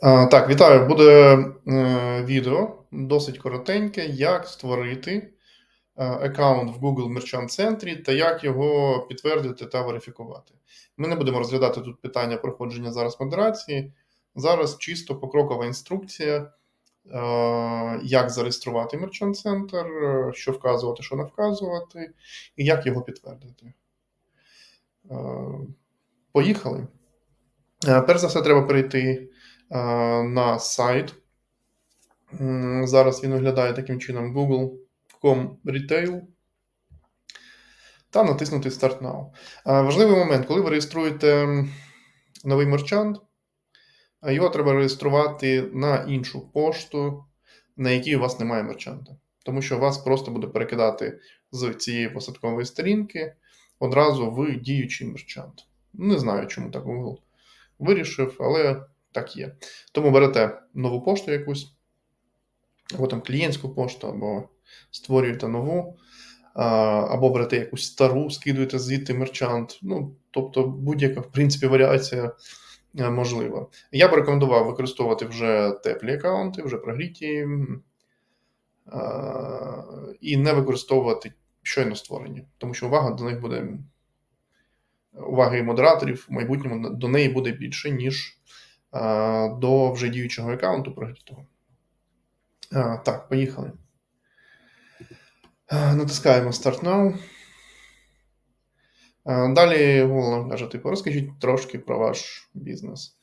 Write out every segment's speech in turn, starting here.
А, Так, вітаю. Буде е, відео досить коротеньке, як створити е, аккаунт в Google Merchant Center та як його підтвердити та верифікувати. Ми не будемо розглядати тут питання проходження зараз модерації. Зараз чисто покрокова інструкція, е, як зареєструвати Merchant Center, е, що вказувати, що не вказувати, і як його підтвердити. Е, Поїхали. Е, Перш за все, треба перейти е, на сайт. Зараз він виглядає таким чином: google.com retail. Та натиснути Start Now. Е, Важливий момент, коли ви реєструєте новий мерчант, е, його треба реєструвати на іншу пошту, на якій у вас немає мерчанта. Тому що вас просто буде перекидати з цієї посадкової сторінки одразу в діючий мерчант. Не знаю, чому так Google вирішив, але так є. Тому берете нову пошту якусь, або там клієнтську пошту, або створюєте нову, або берете якусь стару, скидуєте звідти мерчант. Ну, тобто, будь-яка, в принципі, варіація е, можлива. Я б рекомендував використовувати вже теплі аккаунти, вже прогріті, і не використовувати щойно створені, тому що увага до них буде. Уваги модераторів в майбутньому до неї буде більше, ніж до вже діючого аккаунту прогрітого. А, так, поїхали. Натискаємо Start Now. Далі Google каже: типу, розкажіть трошки про ваш бізнес.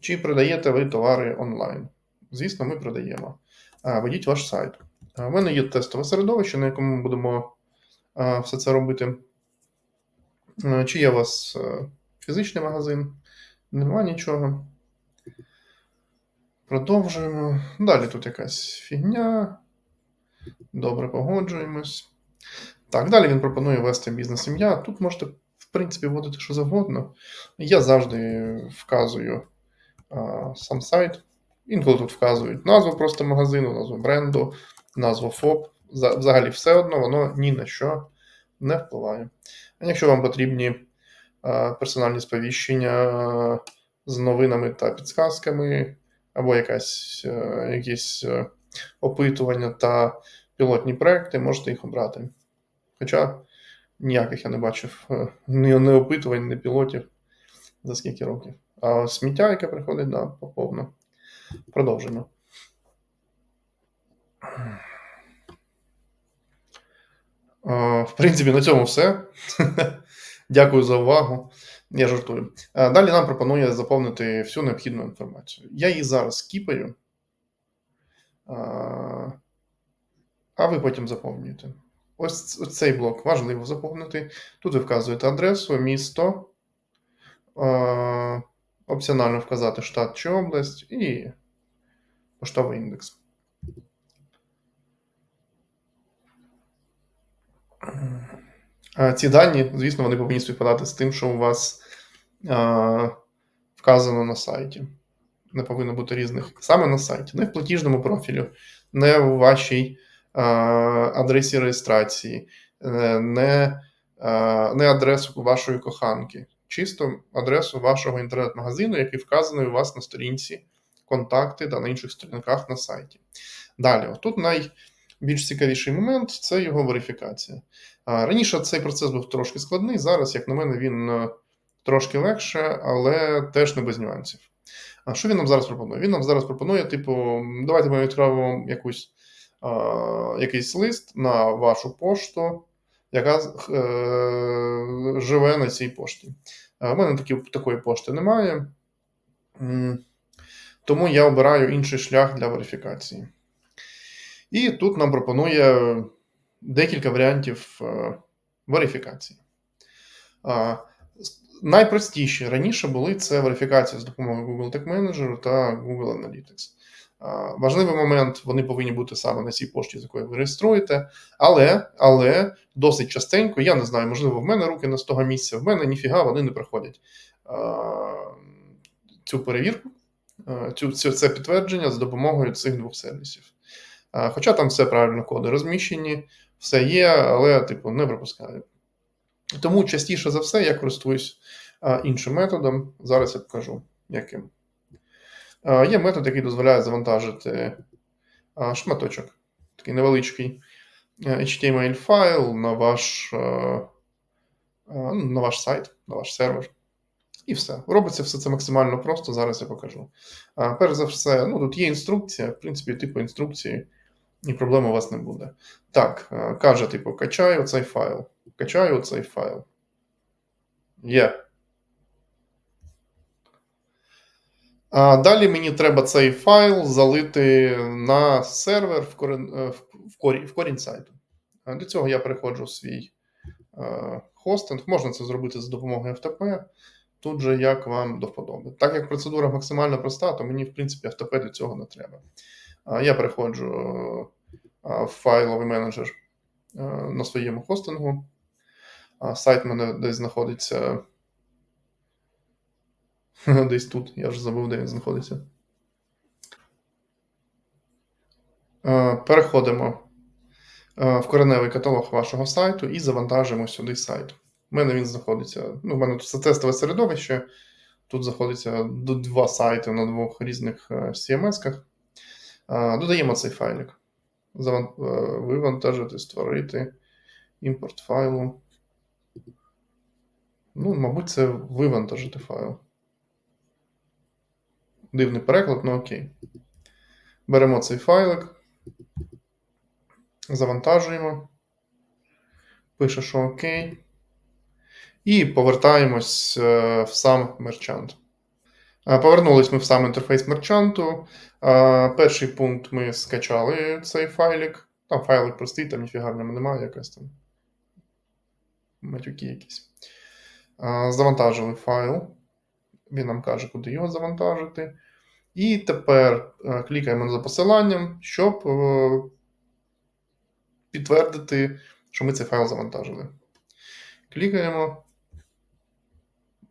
Чи продаєте ви товари онлайн? Звісно, ми продаємо. Ведіть ваш сайт. У мене є тестове середовище, на якому ми будемо все це робити. Чи є у вас е, фізичний магазин? Нема нічого. Продовжуємо. Далі тут якась фігня. Добре, погоджуємось. Так, далі він пропонує ввести бізнес-ім'я. Тут можете, в принципі, вводити що завгодно. Я завжди вказую а, сам сайт. Інколи тут вказують назву просто магазину, назву бренду, назву ФОП. Взагалі все одно, воно ні на що не впливає. А якщо вам потрібні персональні сповіщення з новинами та підсказками, або якась, е, якісь е, опитування та пілотні проекти, можете їх обрати. Хоча ніяких я не бачив е, ні, ні опитувань, ні пілотів за скільки років. А сміття, яке приходить, да, поповно. Продовжимо. В принципі, на цьому все. Дякую за увагу. Я жартую. Е, Далі нам пропонує заповнити всю необхідну інформацію. Я її зараз скіпаю, е, а ви потім заповнюєте. Ось цей блок важливо заповнити. Тут ви вказуєте адресу, місто, е, опціонально вказати штат чи область і поштовий індекс. Ці дані, звісно, вони повинні співпадати з тим, що у вас вказано на сайті. Не повинно бути різних саме на сайті, не в платіжному профілю, не у вашій адресі реєстрації, е, не, не адресу вашої коханки, чисто адресу вашого інтернет-магазину, який вказаний у вас на сторінці контакти та на інших сторінках на сайті. Далі, отут найбільш цікавіший момент це його верифікація. Раніше цей процес був трошки складний. Зараз, як на мене, він е, трошки легше, але теж не без нюансів. А що він нам зараз пропонує? Він нам зараз пропонує, типу, давайте ми відправимо якусь, якийсь лист на вашу пошту, яка е, живе на цій пошті. У мене такі, такої пошти немає, тому я обираю інший шлях для верифікації. І тут нам пропонує декілька варіантів е, верифікації. Найпростіші раніше були це верифікація з допомогою Google Tag Manager та Google Analytics. Важливий момент, вони повинні бути саме на цій пошті, з якою ви реєструєте. Але, але досить частенько, я не знаю, можливо, в мене руки не з того місця, в мене ніфіга вони не проходять цю перевірку, цю, це підтвердження з допомогою цих двох сервісів. Хоча там все правильно коди розміщені, все є, але типу не пропускаю. Тому частіше за все я користуюсь іншим методом. Зараз я покажу, яким. Е, Є метод, який дозволяє завантажити е, шматочок, такий невеличкий е, HTML файл на ваш, е, е, на ваш сайт, на ваш сервер. І все. Робиться все це максимально просто. Зараз я покажу. Перш за все, ну тут є інструкція, в принципі, типу інструкції, і проблем у вас не буде. Так, е, каже, типу, качаю цей файл. Качаю цей файл. Є. А далі мені треба цей файл залити на сервер в корінь, в корінь, в корінь сайту. А Для цього я переходжу в свій е, хостинг. Можна це зробити за допомогою FTP. Тут же як вам до вподоби. Так як процедура максимально проста, то мені, в принципі, FTP для цього не треба. Я переходжу файловий менеджер на своєму хостингу. Сайт в мене десь знаходиться. Десь тут, я вже забув, де він знаходиться. Е, Переходимо е, в кореневий каталог вашого сайту і завантажимо сюди сайт. У мене він знаходиться. Ну, у мене тут це тестове середовище. Тут знаходиться два сайти на двох різних е, CMS-ках. Е, Додаємо цей файлик. Е, Вивантажити, створити імпорт файлу. Ну, мабуть, це вивантажити файл. Дивний переклад, ну окей. Беремо цей файлик, завантажуємо. Пише, що окей. І повертаємось е, в сам мерчант. Повернулись ми в сам інтерфейс мерчанту. Перший пункт ми скачали цей файлик. Там файлик простий, там ніфіга в ньому немає, якась там матюки якісь. Завантажили файл. Він нам каже, куди його завантажити. І тепер е, клікаємо за посиланням, щоб е, підтвердити, що ми цей файл завантажили. Клікаємо.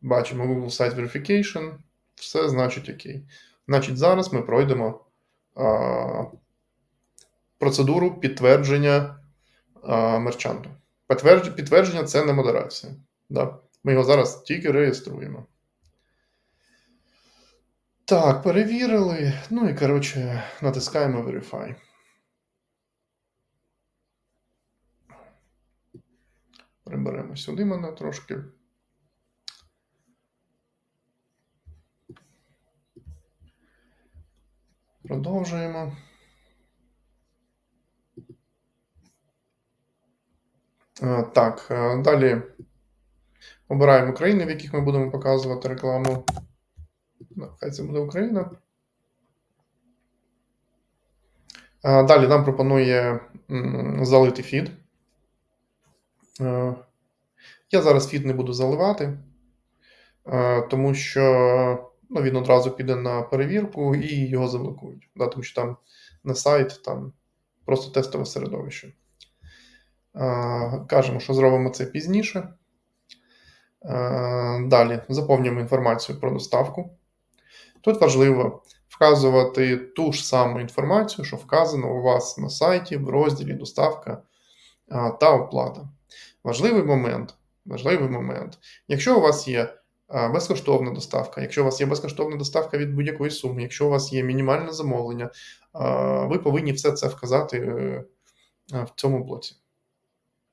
Бачимо Google Site Verification. Все значить окей. Значить, зараз ми пройдемо а, процедуру підтвердження а, мерчанту. Підтвердж- Підтвердження це не модерація. Да? Ми його зараз тільки реєструємо. Так, перевірили. Ну і коротше, натискаємо Verify. Приберемо сюди мене трошки. Продовжуємо. Е, Так, е, далі обираємо країни, в яких ми будемо показувати рекламу. Ну, Хай це буде Україна. Е, Далі нам пропонує залити фід. Я зараз фід не буду заливати, тому що ну, він одразу піде на перевірку і його заблокують. Да, тому що там не сайт, там просто тестове середовище. Кажемо, що зробимо це пізніше. Далі заповнюємо інформацію про доставку. Тут важливо вказувати ту ж саму інформацію, що вказано у вас на сайті в розділі доставка та оплата. Важливий момент. Важливий момент. Якщо у вас є безкоштовна доставка, якщо у вас є безкоштовна доставка від будь-якої суми, якщо у вас є мінімальне замовлення, ви повинні все це вказати е, в цьому блоці.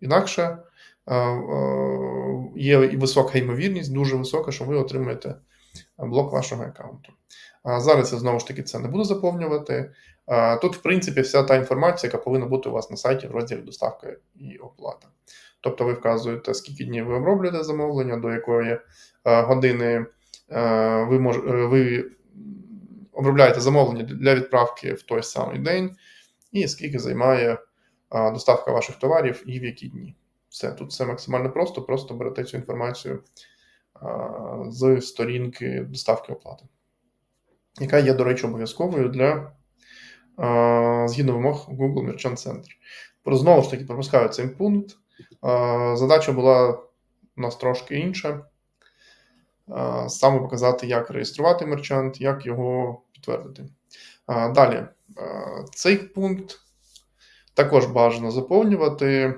Інакше є і висока ймовірність, дуже висока, що ви отримаєте блок вашого аккаунту. Зараз я знову ж таки це не буду заповнювати. Тут, в принципі, вся та інформація, яка повинна бути у вас на сайті в розділі доставка і оплата. Тобто ви вказуєте, скільки днів ви оброблюєте замовлення, до якої е, години е, ви, мож, е, ви обробляєте замовлення для відправки в той самий день, і скільки займає доставка ваших товарів і в які дні. Все, тут все максимально просто, просто берете цю інформацію з сторінки доставки оплати яка є, до речі, обов'язковою для згідно вимог Google Merchant Center. Знову ж таки пропускаю цей пункт. Задача була у нас трошки інша. Саме показати, як реєструвати мерчант, як його підтвердити. Далі, цей пункт також бажано заповнювати.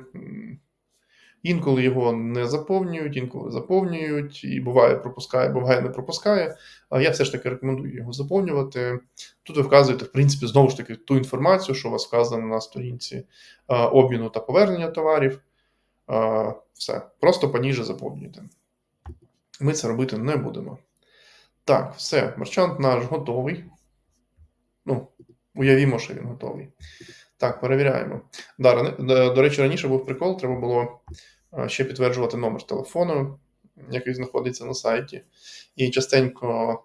Інколи його не заповнюють, інколи заповнюють, і буває пропускає, буває не пропускає. Я все ж таки рекомендую його заповнювати. Тут ви вказуєте, в принципі, знову ж таки, ту інформацію, що у вас вказано на сторінці обміну та повернення товарів. Все, просто поніже заповнюйте. Ми це робити не будемо. Так, все, мерчант наш готовий. Ну, уявімо, що він готовий. Так, перевіряємо. Да, до, речі, раніше був прикол, треба було ще підтверджувати номер телефону, який знаходиться на сайті. І частенько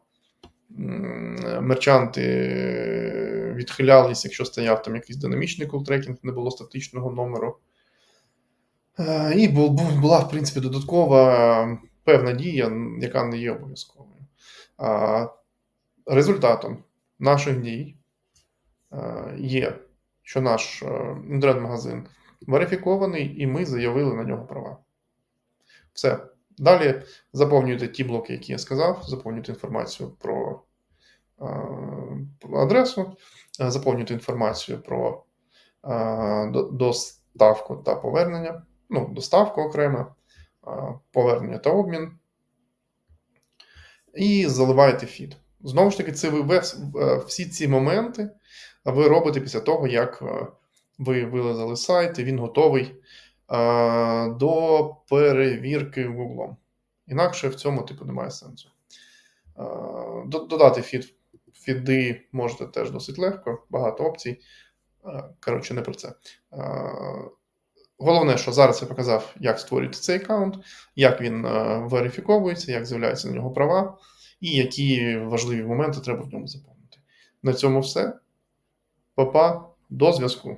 мерчанти відхилялись, якщо стояв там якийсь динамічний колтрекінг, не було статичного номеру. Е, І бу- бу- була, в принципі, додаткова певна дія, яка не є обов'язковою. Результатом наших дій е, є, що наш е, інтернет-магазин верифікований, і ми заявили на нього права. Все. Далі заповнюйте ті блоки, які я сказав, заповнюйте інформацію про адресу, заповнюйте інформацію про доставку та повернення, ну, доставку окремо, повернення та обмін. І заливаєте фід. Знову ж таки, це ви е, всі ці моменти ви робите після того, як е, ви вилазили сайт, і він готовий до перевірки Google. Інакше в цьому типу немає сенсу. Додати фід, фіди можете теж досить легко, багато опцій. Коротше, не про це. Головне, що зараз я показав, як створювати цей аккаунт, як він е, верифіковується, як з'являються на нього права, і які важливі моменти треба в ньому заповнити. На цьому все. Па-па, до зв'язку.